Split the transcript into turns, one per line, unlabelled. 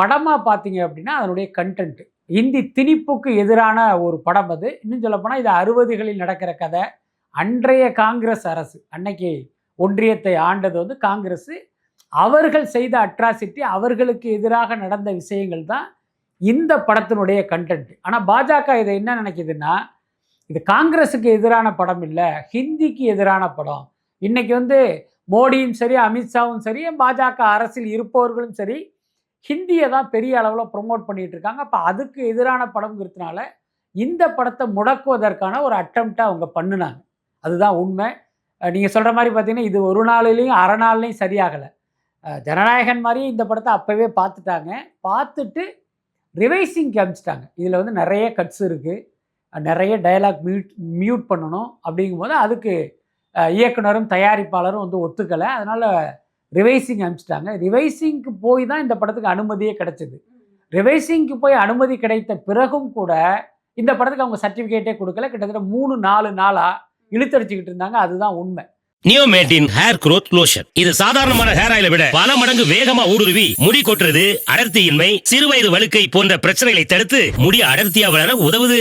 படமாக பார்த்தீங்க அப்படின்னா அதனுடைய கண்டென்ட் இந்தி திணிப்புக்கு எதிரான ஒரு படம் அது. இன்னும் சொல்லப்போனால் இது அறுபதுகளில் நடக்கிற கதை. அன்றைய காங்கிரஸ் அரசு அன்னைக்கு ஒன்றியத்தை ஆண்டது வந்து காங்கிரஸ். அவர்கள் செய்த அட்ராசிட்டி அவர்களுக்கு எதிராக நடந்த விஷயங்கள் தான் இந்த படத்தினுடைய கண்டென்ட் ஆனால் பாஜக இதை என்ன நினைக்கிதுன்னா இது காங்கிரஸுக்கு எதிரான படம் இல்லை ஹிந்திக்கு எதிரான படம். இன்னைக்கு வந்து மோடியும் சரி அமித்ஷாவும் சரி பாஜக அரசில் இருப்பவர்களும் சரி ஹிந்தியை தான் பெரிய அளவில் ப்ரொமோட் பண்ணிட்டு இருக்காங்க அப்போ அதுக்கு எதிரான படம்ங்கிறதுனால இந்த படத்தை முடக்குவதற்கான ஒரு அட்டம்ப்டை அவங்க பண்ணினாங்க. அதுதான் உண்மை. நீங்கள் சொல்கிற மாதிரி பார்த்தீங்கன்னா இது ஒரு நாளிலையும் அரை நாள்லையும் சரியாகலை. ஜனநாயகன் மாதிரி இந்த படத்தை அப்போவே பார்த்துட்டாங்க. பார்த்துட்டு ரிவைசிங் காமிச்சிட்டாங்க. இதில் வந்து நிறைய கட்ஸ் இருக்குது நிறைய டயலாக் மியூட் மியூட் பண்ணணும் அப்படிங்கும்போது அதுக்கு இயக்குனரும் தயாரிப்பாளரும் வந்து ஒத்துக்கலை. அதனால் ரிவைசிங் அனுப்பிச்சிட்டாங்க. ரிவைசிங்க்கு போய் தான் இந்த படத்துக்கு அனுமதியே கிடச்சிது. ரிவைசிங்க்கு போய் அனுமதி கிடைத்த பிறகும் கூட இந்த படத்துக்கு அவங்க சர்டிஃபிகேட்டே கொடுக்கல. கிட்டத்தட்ட மூணு நாலு நாளாக இழுத்தடிச்சுக்கிட்டு இருந்தாங்க. அதுதான் உண்மை.
நியோமேட்டின் ஹேர் குரோத் லோஷன் இது சாதாரணமான ஹேர் ஆயில விட பல மடங்கு வேகமா ஊடுருவி முடி கொட்டுறது அடர்த்தியின்மை சிறுவயது வழுக்கை போன்ற பிரச்சனைகளை தடுத்து முடி அடர்த்தியா வளர உதவுது.